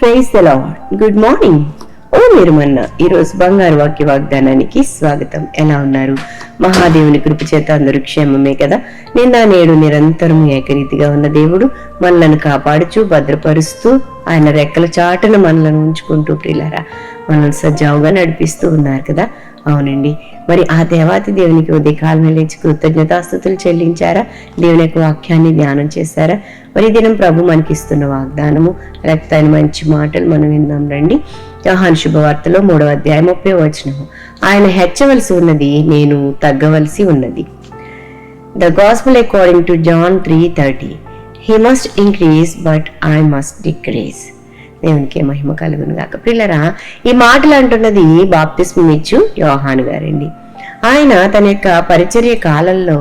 praise the Lord good morning ఓ మీరు మొన్న ఈరోజు బంగారు వాక్య వాగ్దానానికి స్వాగతం. ఎలా ఉన్నారు? మహాదేవుని కృప చేత అందరూ క్షేమమే కదా? నిన్న నేడు నిరంతరం ఏకరీతిగా ఉన్న దేవుడు మనలను కాపాడుచు భద్రపరుస్తూ ఆయన రెక్కల చాటున మనలను ఉంచుకుంటూ ప్రిలారా మనల్ని సజావుగా నడిపిస్తూ ఉన్నారు కదా? అవునండి. మరి ఆ దేవాతి దేవునికి ఉదయకాలం లేచి కృతజ్ఞతాస్థుతులు చెల్లించారా? దేవుని యొక్క వాక్యాన్ని ధ్యానం చేశారా? మరి దినం ప్రభు మనకిస్తున్న వాగ్దానము లేకపోతే మంచి మాటలు మనం విందాం రండి. యోహాను శుభవార్తలో మూడవ అధ్యాయం ముప్పై వచనము. ఆయన హెచ్చవలసి ఉన్నది నేను తగ్గవలసి ఉన్నది. The gospel according to John three thirty he must increase but I must decrease దేవునికి మహిమ కలుగును గాక. పిల్లరా ఈ మాటలు అంటున్నది బాప్తిస్మం ఇచ్చు యోహాను గారండి. ఆయన తన యొక్క పరిచర్య కాలంలో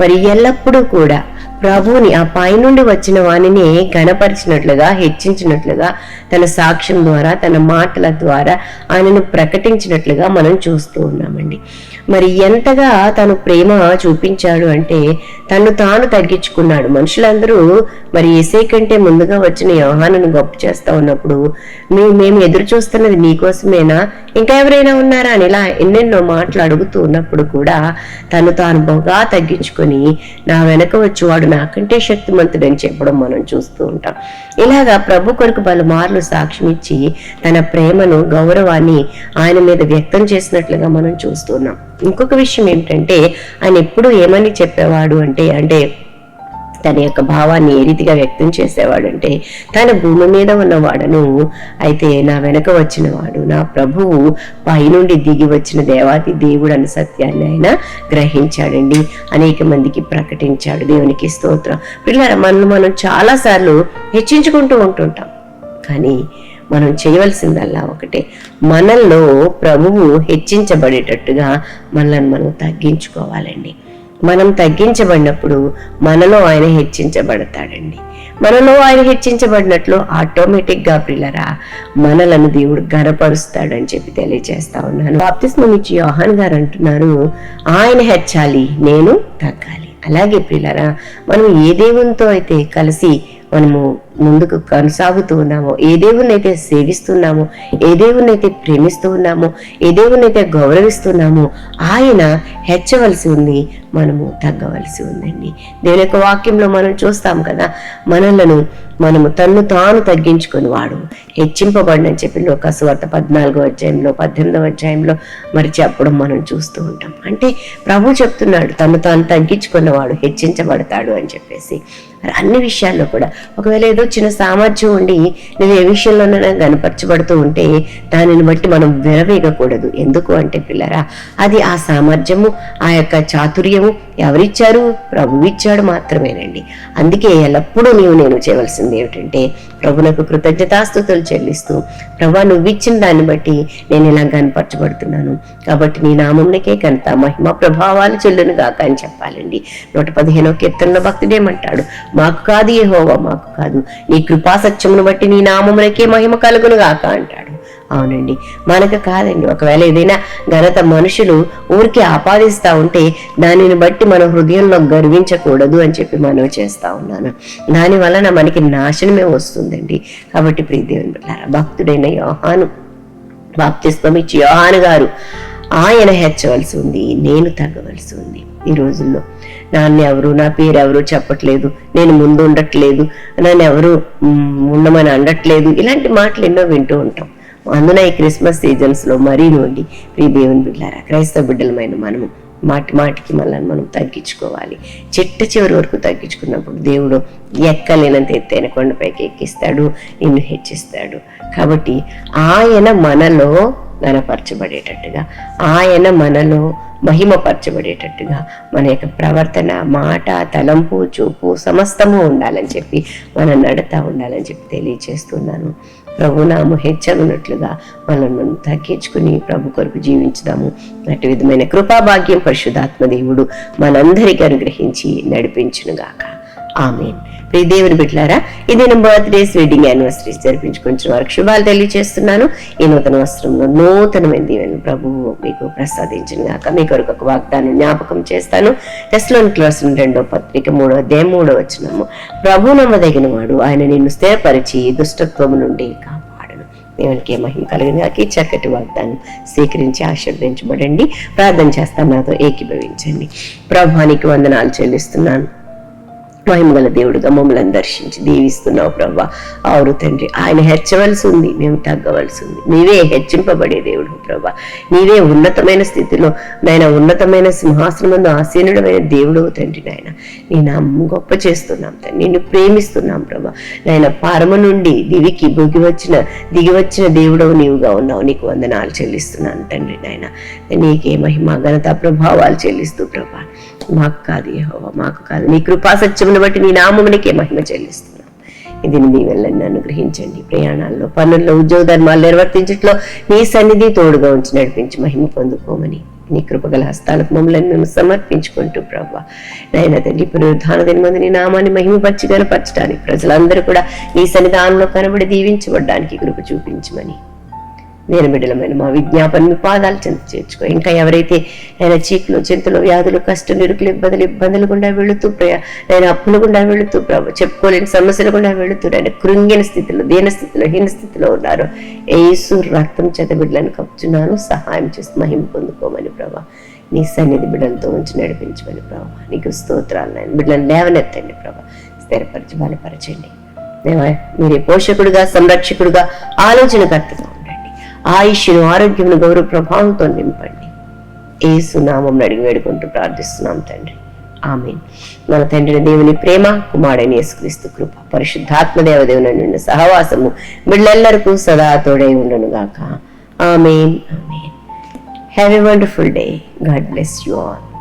మరి ఎల్లప్పుడూ కూడా ప్రభువుని ఆ పైనుండి వచ్చిన వానిని గణపరిచినట్లుగా హెచ్చించినట్లుగా తన సాక్ష్యం ద్వారా తన మాటల ద్వారా ఆయనను ప్రకటించినట్లుగా మనం చూస్తూ ఉన్నామండి. మరి ఎంతగా తను ప్రేమ చూపించాడు అంటే తను తాను తగ్గించుకున్నాడు. మనుషులందరూ మరి ఎసే కంటే ముందుగా వచ్చిన యోహానును గొప్ప చేస్తా ఉన్నప్పుడు నువ్వు మేము ఎదురు చూస్తున్నది నీకోసమేనా ఇంకా ఎవరైనా ఉన్నారా? అని ఇలా ఎన్నెన్నో మాటలు అడుగుతూ ఉన్నప్పుడు కూడా తను తాను బాగా తగ్గించుకొని నా వెనక వచ్చి వాడు నాకంటే శక్తిమంతుడని చెప్పడం మనం చూస్తూ ఉంటాం. ఇలాగా ప్రభు కొరకు పలుమార్లు సాక్ష్యం ఇచ్చి తన ప్రేమను గౌరవాన్ని ఆయన మీద వ్యక్తం చేసినట్లుగా మనం చూస్తున్నాం ఇంకొక విషయం ఏంటంటే ఆయన ఎప్పుడు ఏమని చెప్పేవాడు అంటే అంటే తన యొక్క భావాన్ని ఏ రీతిగా వ్యక్తం చేసేవాడంటే తన భూమి మీద ఉన్నవాడను అయితే నా వెనక వచ్చినవాడు నా ప్రభువు పైనుండి దిగి వచ్చిన దేవాతి దేవుడు అన్న సత్యాన్ని ఆయన గ్రహించాడండి. అనేక మందికి ప్రకటించాడు దేవునికి స్తోత్రం. పిల్లల మనల్ని మనం చాలాసార్లు హెచ్చించుకుంటూ ఉంటుంటాం. కానీ మనం చేయవలసిందల్లా ఒకటే మనల్లో ప్రభువు హెచ్చించబడేటట్టుగా మనల్ని మనం తగ్గించుకోవాలండి. మనం తగ్గించబడినప్పుడు మనలో ఆయన హెచ్చించబడతాడండి. మనలో ఆయన హెచ్చించబడినట్లు ఆటోమేటిక్గా పిల్లరా మనలను దేవుడు గనపరుస్తాడని చెప్పి తెలియజేస్తా ఉన్నాను. బాప్తిస్మం ఇచ్చి యోహాన్ గారు అంటున్నారు ఆయన హెచ్చాలి నేను తగ్గాలి. అలాగే పిల్లరా మనం ఏ దేవునితో అయితే కలిసి మనము ముందుకు కొనసాగుతూ ఉన్నామో. ఏ దేవునైతే సేవిస్తున్నామో ఏ దేవునైతే ప్రేమిస్తూ ఉన్నామో ఏ దేవుని అయితే గౌరవిస్తున్నామో ఆయన హెచ్చవలసి ఉంది మనము తగ్గవలసి ఉందండి. దేవుని యొక్క వాక్యంలో మనం చూస్తాం కదా మనలను మనము తన్ను తాను తగ్గించుకుని వాడు హెచ్చింపబడినని చెప్పి లోకసువార్త పద్నాలుగో అధ్యాయంలో పద్దెనిమిదవ అధ్యాయంలో మరి చెప్పడం మనం చూస్తూ ఉంటాం. అంటే ప్రభు చెప్తున్నాడు తను తాను తగ్గించుకున్నవాడు హెచ్చించబడతాడు అని చెప్పేసి. మరి అన్ని విషయాల్లో కూడా ఒకవేళ ఏదో చిన్న సామర్థ్యం ఉండి నువ్వు ఏ విషయంలోనైనా గనపరచబడుతూ ఉంటే దానిని బట్టి మనం విరవేగకూడదు ఎందుకు అంటే పిల్లరా అది ఆ సామర్థ్యము ఆ యొక్క చాతుర్యము ఎవరిచ్చారు? ప్రభు ఇచ్చాడు మాత్రమేనండి. అందుకే ఎల్లప్పుడూ నీవు నేను చేయవలసింది ఏమిటంటే ప్రభునకు కృతజ్ఞతాస్థుతులు చెల్లిస్తూ ప్రభా నువ్వు ఇచ్చిన దాన్ని బట్టి నేను ఇలా కనపరచబడుతున్నాను కాబట్టి నీ నామంనికే కనుక మహిమ ప్రభావాలు చెల్లును గాక అని చెప్పాలండి. నూట పదిహేనో కీర్తనలో భక్తుడేమంటాడు మాకు కాదు ఏ హోవా మాకు కాదు. నీ కృపా సత్యమును బట్టి నీ నామమునకే మహిమ కలుగునుగాక అంటాడు. అవునండి. మనకు కాదండి. ఒకవేళ ఏదైనా ఘనత మనుషులు ఊరికి ఆపాదిస్తా ఉంటే దానిని బట్టి మన హృదయంలో గర్వించకూడదు అని చెప్పి మనవి చేస్తా ఉన్నాను. దాని వలన మనకి నాశనమే వస్తుందండి. కాబట్టి ప్రియదేవుని బిడ్డలారా, భక్తుడైన యోహాను బాప్తిస్మం ఇచ్చి యోహాను గారు ఆయన హెచ్చవలసి ఉంది నేను తగ్గవలసి ఉంది ఈ రోజుల్లో. నాన్న ఎవరు? నా పేరు ఎవరు చెప్పట్లేదు. నేను ముందు ఉండట్లేదు. నన్ను ఎవరు ఉండమని అనట్లేదు. ఇలాంటి మాటలు ఎన్నో వింటూ ఉంటాం. అందున ఈ క్రిస్మస్ సీజన్స్లో మరీ నుండి ప్రీ దేవుని బిడ్డారా క్రైస్తవ బిడ్డలమైన మనము మాటి మాటికి మనల్ని మనం తగ్గించుకోవాలి. చిట్ట చివరి వరకు తగ్గించుకున్నప్పుడు దేవుడు ఎక్కలేనంత ఎత్తైన కొండపైకి ఎక్కిస్తాడు నిన్ను హెచ్చిస్తాడు. కాబట్టి ఆయన మనలో గనపరచబడేటట్టుగా ఆయన మనలో మహిమపరచబడేటట్టుగా మన యొక్క ప్రవర్తన మాట తలంపు చూపు సమస్తము ఉండాలని చెప్పి మనం నడతా ఉండాలని చెప్పి తెలియచేస్తున్నాను. ప్రభు నాము మనల్ని తగ్గించుకుని ప్రభు కొరకు జీవించుదాము. అటు విధమైన కృపాభాగ్యం పరిశుధాత్మ దేవుడు మనందరికీ అనుగ్రహించి నడిపించునుగాక. ఆమెన్. ప్రియ దేవుని బిడ్లారా ఇది నేను బర్త్డేస్ వెడ్డింగ్ యానివర్సరీస్ జరిపించుకుంటున్న వారికి శుభాలు తెలియజేస్తున్నాను ఈ నూతన వస్త్రంలో నూతనమైన దీవెన ప్రభువు మీకు ప్రసాదించిన గాక మీ కొరకు ఒక వాగ్దానం జ్ఞాపకం చేస్తాను. టెస్ట్లోని క్లాస్ రెండో పత్రిక మూడో అధ్యాయం మూడో వచ్చినాము ప్రభు నమ్మదగిన వాడు ఆయన నిన్ను స్థిరపరిచి దుష్టత్వము నుండి కాపాడను. దేవునికి మహిమ కలిగిన గాక. ఈ చక్కటి వాగ్దానం స్వీకరించి ఆశీర్వదించబడండి. ప్రార్థన చేస్తాను నాతో ఏకీభవించండి. ప్రభానికి వందనాలు చెల్లిస్తున్నాను. మహిమగల దేవుడుగా మమ్మల్ని దర్శించి దీవిస్తున్నావు ప్రభా. ఆవురు తండ్రి ఆయన హెచ్చవలసి ఉంది మేము తగ్గవలసి ఉంది నీవే హెచ్చింపబడే దేవుడు ప్రభా. నీవే ఉన్నతమైన స్థితిలో నాయన ఉన్నతమైన సింహాసనమందు ఆసీనుడమైన దేవుడు తండ్రి నాయన. నేను గొప్ప చేస్తున్నాం తండ్రి నిన్ను ప్రేమిస్తున్నాం ప్రభా. నాయన పరమ నుండి దివికి బొగి వచ్చిన దిగి వచ్చిన దేవుడవు నీవుగా ఉన్నావు. నీకు వందనాలు చెల్లిస్తున్నాను తండ్రి నాయన. నీకే మహిమ ఘనత ప్రభావాలు చెల్లిస్తూ ప్రభా. మాకు కాదు యెహోవా మాకు కాదు. నీ కృపా సత్యమును బట్టి నీ నామమునికే మహిమ చెల్లిస్తున్నాం. ఇది నీ వెళ్ళని అనుగ్రహించండి ప్రయాణాల్లో పనుల్లో ఉద్యోగ ధర్మాలు నిర్వర్తించట్లో నీ సన్నిధి తోడుగా ఉంచి నడిపించి మహిమ పొందుకోమని నీ కృపగల హస్తాలకు మమ్మల్ని మేము సమర్పించుకుంటూ ప్రభా నాయన తండ్రి పునరుద్ధాన దినమందు నీ నామాన్ని మహిమపరిచి గనపరచడానికి ప్రజలందరూ కూడా నీ సన్నిధానంలో కనబడి దీవించబడడానికి కృప చూపించమని నేను బిడ్డలమైన మా విజ్ఞాపన మీ పాదాలు చెంత చేర్చుకో. ఇంకా ఎవరైతే ఆయన చీకులు చింతలు వ్యాధులు కష్టం నిరుకులు ఇబ్బందులు ఇబ్బందులు గుండా వెళుతూ ప్రయా నేను అప్పులు గుండా వెళుతూ ప్రభు చెప్పుకోలేని సమస్యలు గుండా వెళుతూ ఆయన కృంగిన స్థితిలో దీన స్థితిలో హీన స్థితిలో ఉన్నారు. ఏసు రక్తం చేత బిడ్డలను కప్పుచున్నాను. సహాయం చేసి మహిమ పొందుకోమని ప్రభా. నీ సన్నిధి బిడ్డలతో ఉంచి నడిపించమని ప్రభా. నీకు స్తోత్రాలు నేను బిడ్డలను లేవనెత్తండి ప్రభా. స్థిరపరిచి బలపరచండి. మీరే పోషకుడుగా సంరక్షకుడుగా ఆలోచనకర్తగా ఆయుష్ను ఆరోగ్యమును గౌరవ ప్రభావంతో నింపండి. ఏ సునామం అడిగి వేడుకుంటూ ప్రార్థిస్తున్నాం తండ్రి. ఆమె మన తండ్రి దేవుని ప్రేమ కుమారుడైన యేసుక్రీస్తు కృప పరిశుద్ధాత్మ దేవదేవుని నిన్న సహవాసము బిడ్డలెల్లరికూ సదా తోడై ఉండను గాక amen. Amen. Have a wonderful day God bless you all